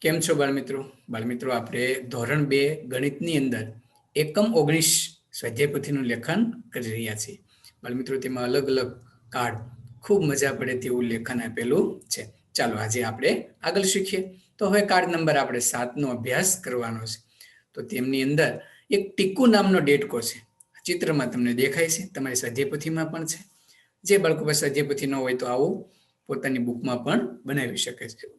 કેમ છો બાળમિત્રો? બાળમિત્રો, આપણે ધોરણ બે ગણિતની અંદર એકમ ઓગણીસ સ્વાધ્યાય લેખન કરી રહ્યા છીએ. બાળમિત્રો, તેમાં અલગ અલગ કાર્ડ ખૂબ મજા પડે તેવું લેખન આપેલું છે. ચાલો, આજે આપણે આગળ શીખીએ. તો હવે કાર્ડ નંબર આપણે સાતનો અભ્યાસ કરવાનો છે. તો તેમની અંદર એક ટીકુ નામનો ડેટકો છે. ચિત્રમાં તમને દેખાય છે. તમારી સ્વાધ્યાયપોથીમાં પણ છે. જે બાળકો પાસે સ્વાધ્યાયપોથી ન હોય તો આવું પોતાની બુકમાં પણ બનાવી શકે છે.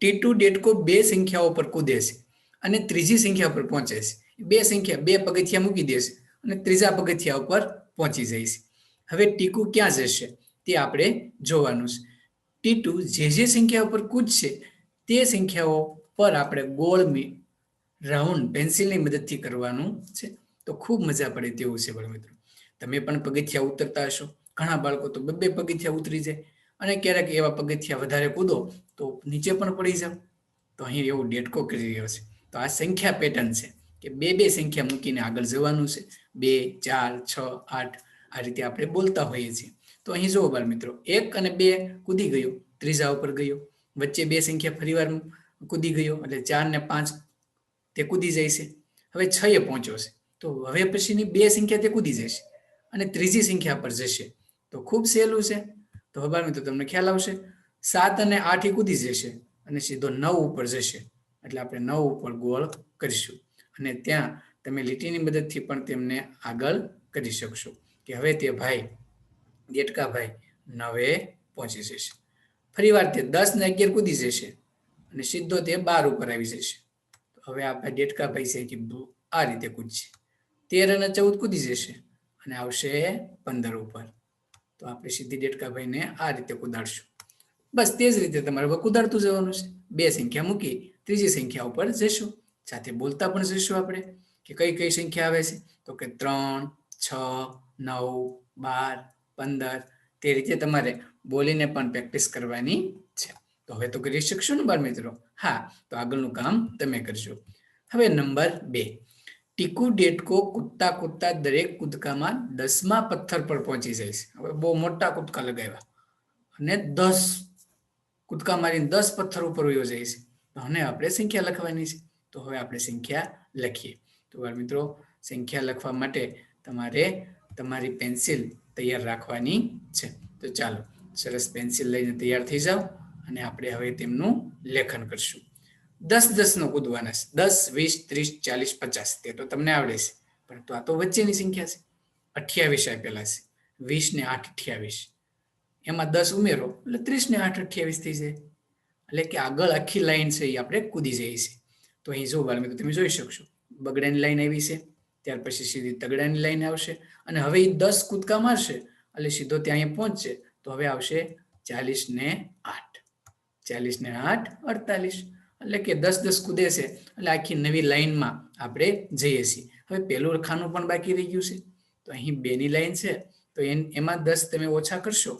ટી ટુ ડેટકો બે સંખ્યાઓ પર કૂદે છે અને ત્રીજી સંખ્યા પર પહોંચે છે બે સંખ્યા, બે પગથિયા મૂકી દેશે અને ત્રીજા પગથિયા ઉપર પહોંચી છે હવે ટીકુ ક્યાં જશે? તે આપણે જોવાનું છે. ટીટુ જે જે સંખ્યા ઉપર કૂદશે, તે સંખ્યાઓ પર આપણે ગોળ રાઉન્ડ પેન્સિલની મદદથી કરવાનું છે. તો ખૂબ મજા પડે તેવું છે બાળ તમે પણ પગથિયા ઉતરતા હશો. ઘણા બાળકો તો બે પગથિયા ઉતરી જાય. અને ક્યારેક એવા પગથિયા વધારે કૂદો, તો નીચે પણ પડી જાઓ. તો અહીં એવો ડેટકો કરી રહ્યો છે. તો આ સંખ્યા પેટર્ન છે કે બે બે સંખ્યા મૂકીને આગળ જવાનું છે. બે, ચાર, છ, આઠ આ રીતે આપણે બોલતા હોઈએ છીએ. તો અહીં જુઓ બાળ મિત્રો એક અને બે કૂદી ગયો, ત્રીજા ઉપર ગયો, વચ્ચે બે સંખ્યા ફરીવાર કૂદી ગયો, એટલે ચાર ને પાંચ તે કૂદી જાય છે. હવે છ એ પહોંચ્યો છે. તો હવે પછીની બે સંખ્યા તે કૂદી જશે અને ત્રીજી સંખ્યા પર જશે. તો ખૂબ સહેલું છે. તો હવે મિત્રો તમને ખ્યાલ આવશે. સાત અને આઠ એ કૂદી જશે અને સીધો નવ ઉપર જશે. એટલે આપણે નવ ઉપર ગોળ કરીશું. અને ત્યાં તમે લીટીની મદદથી પણ તેમને આગળ કરી શકશો. કે હવે તે ભાઈ દેટકા ભાઈ, નવે પહોંચી જશે. ફરી વાર તે દસ ને અગિયાર કૂદી જશે અને સીધો તે બાર ઉપર આવી જશે. હવે આપણે દેટકા ભાઈ છે કે આ રીતે કૂદશે. તેર અને ચૌદ કૂદી જશે અને આવશે પંદર ઉપર. તો આપણે સીધી ડેટકાભાઈને આ રીતે કુદાડશું. બસ તે જ રીતે તમારે કુદાડતું જવાનું છે. બે સંખ્યા મૂકી ત્રીજી સંખ્યા ઉપર જશું સાથે બોલતા પણ જઈશું આપણે કે કઈ કઈ સંખ્યા આવે છે. તો કે ત્રણ, છ, નવ, બાર, પંદર તે રીતે તમારે બોલીને પણ પ્રેક્ટિસ કરવાની છે. તો હવે તો કરી શકશો ને બાળ મિત્રો? હા, તો આગળનું કામ તમે કરશો હવે નંબર બે. ટીકુ ડેટકો કૂદતા કૂદતા દરેક કૂદકામાં દસમા પથ્થર પર પહોંચી જાય છે. હવે બહુ મોટા કૂદકા લગાવ્યા. અને દસ કૂદકા મારીને દસ પથ્થર ઉપર વયો છે. તો અને આપણે સંખ્યા લખવાની છે. તો હવે આપણે સંખ્યા લખીએ. તો મિત્રો, સંખ્યા લખવા માટે તમારે તમારી પેન્સિલ તૈયાર રાખવાની છે. તો ચાલો, સરસ પેન્સિલ લઈને તૈયાર થઈ જાઓ અને આપણે હવે તેમનું લેખન કરશું. દસ દસ નો કૂદવાના છે. દસ, વીસ, ત્રીસ, ચાલીસ, પચાસ. તે તો તમને આવડે છે. પરંતુ આ તો વચ્ચેની સંખ્યા છે. અઠ્યાવીસ આપેલા છે. વીસ ને આઠ અઠ્યાવીસ. એમાં દસ ઉમેરો, એટલે ત્રીસ ને આઠ અઠ્યાવીસ થઈ જાય. એટલે કે આગળ આખી લાઈન છે એ આપણે કૂદી જઈએ છીએ. તો અહીં જો બાળ મિત્રો તમે જોઈ શકશો. બગડાની લાઈન આવી છે. ત્યાર પછી સીધી તગડાની લાઈન આવશે. અને હવે એ દસ કૂદકા મારશે, એટલે સીધો ત્યાં અહીંયા પહોંચશે. તો હવે આવશે ચાલીસ ને આઠ. ચાલીસ ને આઠ અડતાલીસ. એટલે કે દસ દસ કૂદે છે એટલે આખી નવી લાઈનમાં આપણે જઈએ છીએ. હવે પહેલું ખાનું પણ બાકી રહી ગયું છે. તો અહીં બેની લાઈન છે. તો એમાં દસ તમે ઓછા કરશો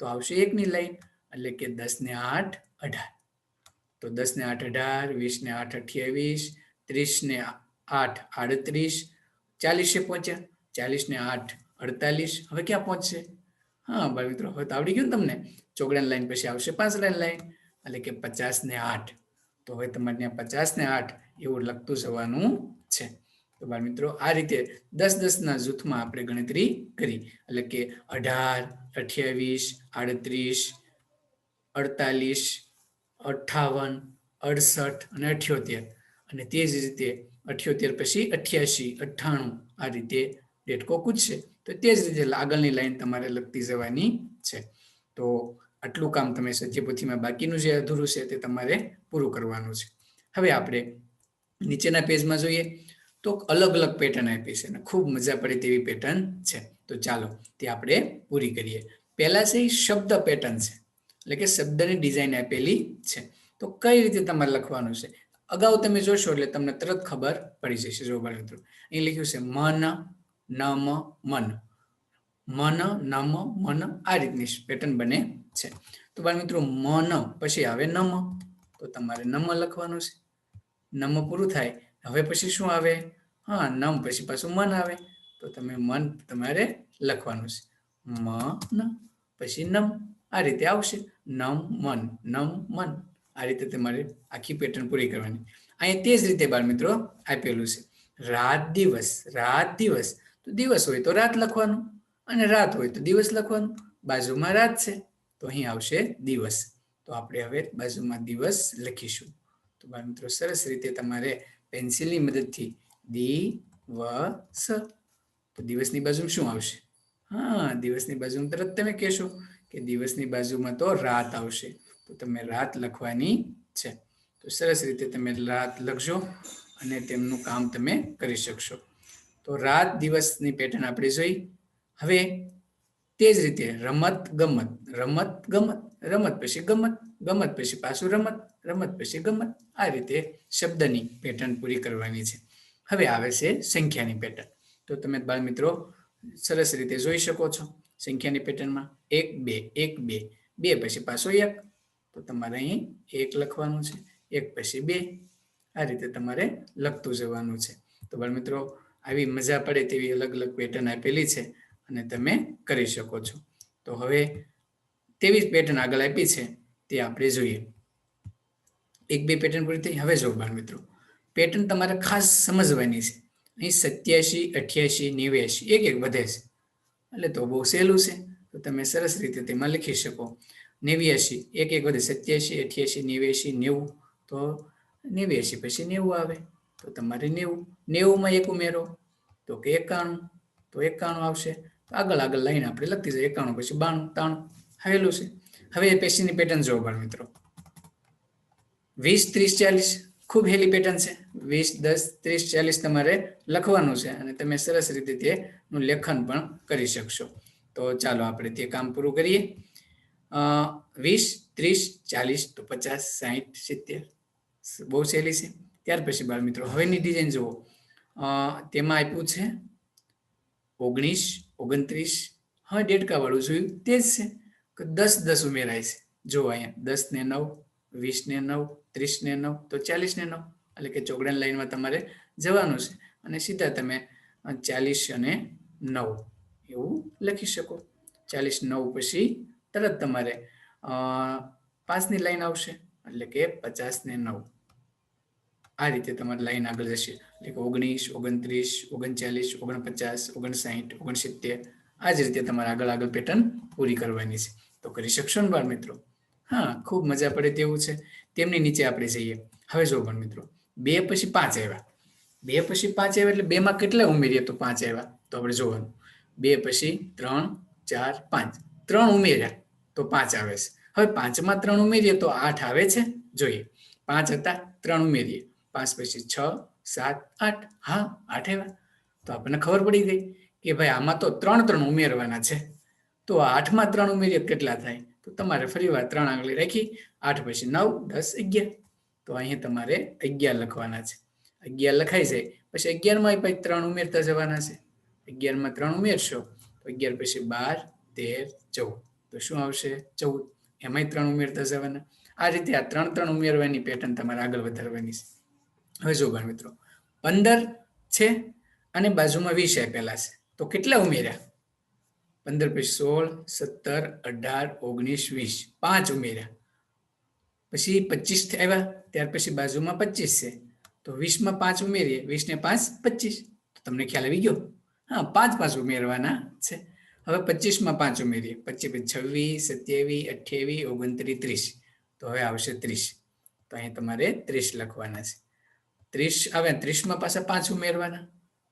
તો આવશે એકની લાઈન. એટલે કે દસ ને આઠ અઢાર. તો દસ ને આઠ અઢાર, વીસ ને આઠ અઠ્યાવીસ, ત્રીસ ને આઠ આડત્રીસ, ચાલીસે પહોંચ્યા. ચાલીસ ને આઠ અડતાલીસ. હવે ક્યાં પહોંચશે? હા બાળ મિત્રો, હવે તો આવડી ગયું ને તમને? ચોગડાની લાઈન પછી આવશે પાંચ લાઈન લાઈન. એટલે કે પચાસ ને આઠ. તો હવે તમારે ત્યાં પચાસ ને આઠ એવું લખતું જવાનું છે. તો બાળ મિત્રો આ રીતે દસ દસના જૂથમાં આપણે ગણતરી કરી. એટલે કે અઢાર, અઠ્યાવીસ, આડત્રીસ, અડતાલીસ અઠાવન અડસઠ અને અઠ્યોતેર. અને તે જ રીતે અઠ્યોતેર પછી અઠ્યાસી, અઠ્ઠાણું આ રીતે ડેટકો કૂદશે. તો તે જ રીતે આગળની લાઈન તમારે લખતી જવાની છે. તો આટલું કામ તમે સજ્જપોથીમાં બાકીનું જે અધૂરું છે તે તમારે પૂરું કરવાનું છે. હવે આપણે નીચેના પેજમાં જોઈએ તો અલગ અલગ પેટર્ન આપી છે અને ખૂબ મજા પડે તેવી પેટર્ન છે. તો ચાલો તે આપણે પૂરી કરીએ. પહેલાં છે શબ્દ પેટર્ન છે, એટલે કે શબ્દની ડિઝાઇન આપેલી છે. તો કઈ રીતે તમારે લખવાનું છે? અગાઉ તમે જોશો એટલે તમને તરત ખબર પડી જશે, જો બાળ અહીં લખ્યું છે મન, નમ, મન. મન, નમ, મન આ રીતની પેટર્ન બને છે. તો બાળ મિત્રો, મન પછી આવે નમ. તો તમારે નમ લખવાનું છે. નમ પૂરું થાય, હવે પછી શું આવે? હા, નમ પછી પાછું મન આવે. તો તમે મન તમારે લખવાનું છે. મન પછી નમ આ રીતે આવશે. નમ, મન નમ, મન આ રીતે તમારે આખી પેટર્ન પૂરી કરવાની. અહીંયા તે જ રીતે બાળ મિત્રો આપેલું છે. રાત દિવસ રાત દિવસ. તો દિવસ હોય તો રાત લખવાનું. અને રાત હોય તો દિવસ લખવાનું. બાજુમાં રાત છે, તો અહીં આવશે દિવસ. તો આપણે હવે બાજુમાં દિવસ લખીશું. તો બાળ મિત્રો, સરસ રીતે તમારે પેન્સિલની મદદથી દિવસ. તો દિવસની બાજુમાં શું આવશે? હા, દિવસની બાજુમાં તરત તમે કહેશો કે દિવસની બાજુમાં તો રાત આવશે. તો તમે રાત લખવાની છે. તો સરસ રીતે તમે રાત લખજો અને તેમનું કામ તમે કરી શકશો. તો રાત દિવસની પેટર્ન આપણે જોઈ. હવે તે જ રીતે રમત ગમત રમત ગમત, રમત પછી ગમત ગમત પછી પાછું રમત રમત પછી ગમત, આ રીતે શબ્દની પેટર્ન પૂરી કરવાની છે. હવે આવે છે સંખ્યાની પેટર્ન. તો તમે બાળ મિત્રો સરસ રીતે જોઈ શકો છો સંખ્યાની પેટર્નમાં. એક, બે એક, બે. બે પછી પાછો એક. તો તમારે અહીં એક લખવાનું છે. એક પછી બે. આ રીતે તમારે લખતું જવાનું છે. તો બાળ મિત્રો, આવી મજા પડે તેવી અલગ અલગ પેટર્ન આપેલી છે. અને તમે કરી શકો છો. તો હવે તેવી જ પેટર્ન આગળ આપી છે, તે આપણે જોઈએ. એક, બે પેટર્ન પૂરી થઈ, હવે જો બાળ મિત્રો. પેટર્ન તમારે ખાસ સમજવાની છે. અહીં સત્યાસી, અઠ્યાસી, નેવ્યાસી, એક એક વધે છે. એટલે તો બહુ સહેલું છે. તો તમે સરસ રીતે તેમાં લખી શકો. નેવ્યાસી, એક એક વધે, સત્યાસી, અઠ્યાસી, નેવ્યાસી, નેવું. તો નેવ્યાસી પછી નેવું આવે. તો તમારે નેવું. નેવુંમાં એક ઉમેરો. તો કે એકાણું. તો એકાણું આવશે. આગળ આગળ લાઈન આપણે લખતી જઈએ. એકાણું પછી બાણું તાણું આવેલું છે. હવે પેશીની પેટર્ન જોવો બાળ મિત્રો. વીસ, ત્રીસ, ચાલીસ. ખૂબ હેલી પેટર્ન છે. વીસ, દસ, ત્રીસ, ચાલીસ તમારે લખવાનું છે અને તમે સરસ રીતે તેનું લેખન પણ કરી શકશો. તો ચાલો આપણે તે કામ પૂરું કરીએ. વીસ, ત્રીસ, ચાલીસ, તો પચાસ સાહીઠ સિત્તેર. બહુ સહેલી છે. ત્યાર પછી બાળ મિત્રો, હવેની ડિઝાઇન જુઓ. તેમાં આપ્યું છે ઓગણીસ ઓગણત્રીસ. હા ડેટકાવાળું જોયું. તે જ છે કે દસ દસ ઉમેરાય છે. જો અહીંયા દસ ને નવ, વીસ ને નવ, ત્રીસ ને નવ, તો ચાલીસ ને નવ. એટલે કે ચોગડાની લાઈનમાં તમારે જવાનું છે. અને સીધા તમે ચાલીસ અને નવ એવું લખી શકો. ચાલીસ, નવ પછી તરત તમારે પાંચની લાઈન આવશે. એટલે કે પચાસ ને નવ. આ રીતે તમારી લાઈન આગળ જશે. એટલે કે ઓગણીસ, ઓગણત્રીસ, ઓગણચાલીસ, ઓગણપચાસ ઓગણસાઠ ઓગણસિત્તેર, આ જ રીતે તમારે આગળ આગળ પેટર્ન પૂરી કરવાની છે. તો કરી શકશો ને બાળ મિત્રો? હા, ખૂબ મજા પડે તેવું છે. તેમની નીચે આપણે જઈએ. હવે જો પણ મિત્રો, બે પછી પાંચ આવ્યા. બે પછી પાંચ આવ્યા એટલે બેમાં કેટલા ઉમેરીએ તો પાંચ આવ્યા? તો આપણે જોવાનું. બે પછી ત્રણ, ચાર, પાંચ. ત્રણ ઉમેર્યા તો પાંચ આવે છે. હવે પાંચમાં ત્રણ ઉમેરીએ તો આઠ આવે છે. જોઈએ. પાંચ હતા, ત્રણ ઉમેરીએ. પાંચ પછી છ, સાત, આઠ. હા, આઠ એવા. તો આપણને ખબર પડી ગઈ કે ભાઈ આમાં તો ત્રણ ત્રણ ઉમેરવાના છે. તો આઠમાં ત્રણ ઉમેરીએ કેટલા થાય? તો તમારે ફરી વાર ત્રણ આંગળી રાખી, આઠ પછી નવ, દસ, અગિયાર. તો અહીંયા તમારે અગિયાર લખવાના છે. અગિયાર લખાઈ જાય પછી અગિયારમાં પછી ત્રણ ઉમેરતા જવાના છે. અગિયારમાં ત્રણ ઉમેરશો, તો અગિયાર પછી બાર, તેર, ચૌદ. તો શું આવશે? ચૌદ. એમાંય ત્રણ ઉમેરતા જવાના. આ રીતે આ ત્રણ ત્રણ ઉમેરવાની પેટર્ન તમારે આગળ વધારવાની છે. હવે જો બાળ મિત્રો, પંદર છે અને બાજુમાં વીસ આપેલા છે. તો કેટલા ઉમેર્યા? પંદર પછી સોળ, સત્તર, અઢાર, ઓગણીસ, વીસ. પાંચ ઉમેર્યા. પછી પચીસ આવ્યા, ત્યાર પછી બાજુમાં પચીસ છે. તો વીસમાં પાંચ ઉમેરીએ વીસ ને પાંચ, પચીસ. તમને ખ્યાલ આવી ગયો? હા, પાંચ પાંચ ઉમેરવાના છે. હવે પચીસમાં પાંચ ઉમેરીએ. પચીસ છવ્વીસ, સત્યાવીસ, અઠ્યાવીસ, ઓગણત્રીસ, ત્રીસ. તો હવે આવશે ત્રીસ. તો અહીં તમારે ત્રીસ લખવાના છે. ત્રીસ આવે ત્રીસમાં પાછા પાંચ ઉમેરવાના.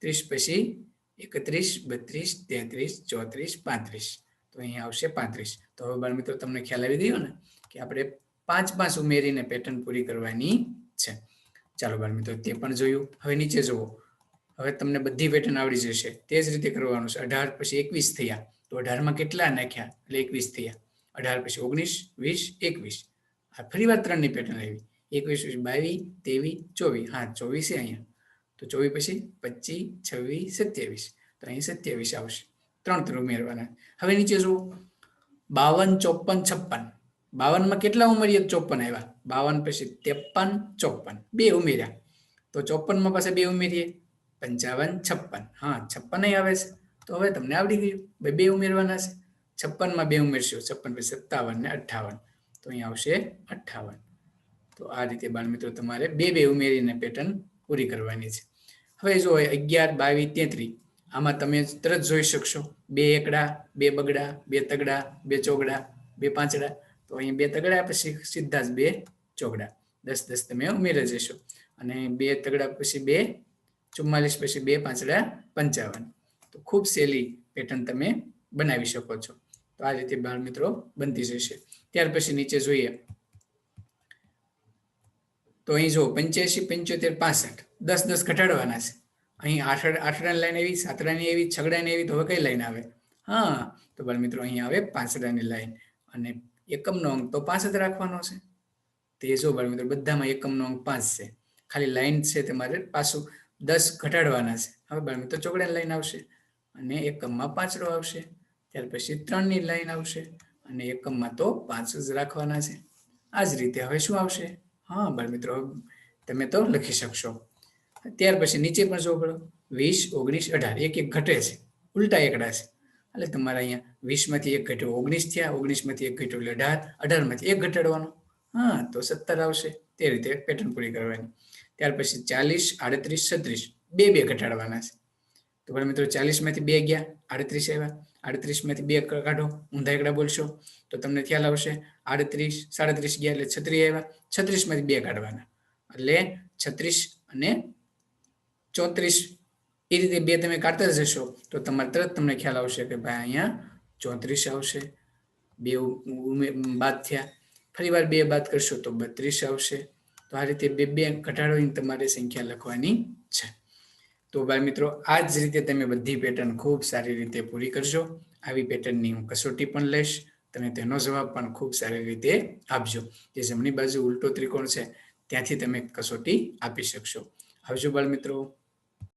ત્રીસ પછી એકત્રીસ, બત્રીસ, તેત્રીસ, ચોત્રીસ, પાંત્રીસ. તો અહીંયા આવશે પાંત્રીસ. તો હવે બાળ મિત્રો તમને ખ્યાલ આવી ગયો ને કે આપણે પાંચ પાંચ ઉમેરીને પેટર્ન પૂરી કરવાની છે. ચાલો બાળ મિત્રો તે પણ જોયું. હવે નીચે જુઓ. હવે તમને બધી પેટર્ન આવડી જશે. તે જ રીતે કરવાનું છે. અઢાર પછી એકવીસ થયા. તો અઢારમાં કેટલા નાખ્યા? એટલે એકવીસ થયા. અઢાર પછી ઓગણીસ, વીસ, એકવીસ. આ ફરી વાર ત્રણની પેટર્ન આવી. એકવીસ, બાવીસ, ત્રેવીસ, ચોવીસ. હા, ચોવીસ અહીંયા. તો ચોવીસ પછી પચીસ, છવ્વીસ, સત્યાવીસ. તો અહીં સત્યાવીસ આવશે. ત્રણ ત્રણ ઉમેરવાના. હવે નીચે જુઓ. બાવન, ચોપન, છપ્પન. બાવનમાં કેટલા ઉમેરીએ? ચોપન આવ્યા. બાવન પછી ત્રેપન, ચોપન. બે ઉમેર્યા. તો ચોપનમાં પાસે બે ઉમેરીએ. પંચાવન, છપ્પન. હા, છપ્પન આવે છે. તો હવે તમને આવડી ગયું. ભાઈ બે ઉમેરવાના છે. છપ્પનમાં બે ઉમેરશો. છપ્પન પછી સત્તાવન ને અઠ્ઠાવન. તો અહીં આવશે અઠ્ઠાવન. તો આ રીતે બાળમિત્રો તમારે બે બે ઉમેરીને પેટર્ન પૂરી કરવાની છે. હવે જો અગિયાર, બાવીસ, તેત્રીસ, આમાં તમે તરત જોઈ શકશો. બે એકડા, બે બગડા, બે તગડા, બે ચોગડા, બે પાંચડા. તો અહીં બે તગડા, પછી સીધા જ બે ચોગડા. દસ દસ તમે ઉમેરી જશો. અને બે તગડા, પછી બે ચુમ્માલીસ, પછી બે પાંચડા, પંચાવન. તો ખૂબ સહેલી પેટર્ન તમે બનાવી શકો છો. તો આ રીતે બાળ મિત્રો બનતી જશે. ત્યાર પછી નીચે જોઈએ. તો અહીં જો પંચ્યાસી, પંચોતેર, પાસઠ. દસ દસ ઘટાડવાના છે. અહીં આઠ, આઠડાની લાઈન એવી સાતડાની એવી છગડાની એવી તો હવે કઈ લાઈન આવે? હા, તો બાળ મિત્રો, અહીં આવે પાંચડાની લાઈન. અને એકમનો અંક તો પાંચ જ રાખવાનો છે. તે જો બાળ મિત્રો, બધામાં એકમનો અંક પાંચ છે. ખાલી લાઈન છે તમારે પાછું દસ ઘટાડવાના છે. હવે બાળ મિત્રો ચોકડાની લાઈન આવશે. અને એકમમાં પાંચડો આવશે. ત્યાર પછી ત્રણની લાઈન આવશે. અને એકમમાં તો પાંચ જ રાખવાના છે. આ જ રીતે હવે શું આવશે? હા બાળ મિત્રો, તમે તો લખી શકશો. ત્યાર પછી નીચે પણ જો પડો વીસ, ઓગણીસ, અઢાર. એક એક ઘટે છે. ઉલટા એકડા છે. એટલે તમારે અહીંયા વીસમાંથી એક ઘટ્યો, ઓગણીસ થયા, ઓગણીસમાંથી એક ઘટ્યો, એટલે અઢાર, અઢારમાંથી એક ઘટાડવાનો. હા, તો સત્તર આવશે. તે રીતે પેટર્ન પૂરી કરવાની. ત્યાર પછી ચાલીસ, આડત્રીસ, છત્રીસ. બે બે ઘટાડવાના છે. તો પણ મિત્રો, ચાલીસમાંથી બે ગયા, આડત્રીસ આવ્યા. આડત્રીસમાંથી બે કાઢો, ઊંધા એકડા બોલશો. તો તમને ખ્યાલ આવશે આડત્રીસ, સાડત્રીસ ગયા એટલે છત્રીસ આવ્યા. છત્રીસમાંથી બે કાઢવાના. એટલે છત્રીસ અને ચોત્રીસ. એ રીતે બે તમે કાઢતા જશો તો તમારે તરત તમને ખ્યાલ આવશે કે ભાઈ અહીંયા ચોત્રીસ આવશે. બે બાદ થયા. ફરી વાર બે બાદ કરશો તો બત્રીસ આવશે. તો આ રીતે બે બે ઘટાડોની તમારે સંખ્યા લખવાની છે. તો બાળ મિત્રો, આ જ રીતે તમે બધી પેટર્ન ખૂબ સારી રીતે પૂરી કરશો આવી પેટર્નની હું કસોટી પણ લઈશ. તમે તેનો જવાબ પણ ખૂબ સારી રીતે આપજો. જે જમણી બાજુ ઉલટો ત્રિકોણ છે, ત્યાંથી તમે કસોટી આપી શકશો. આવજો બાળ મિત્રો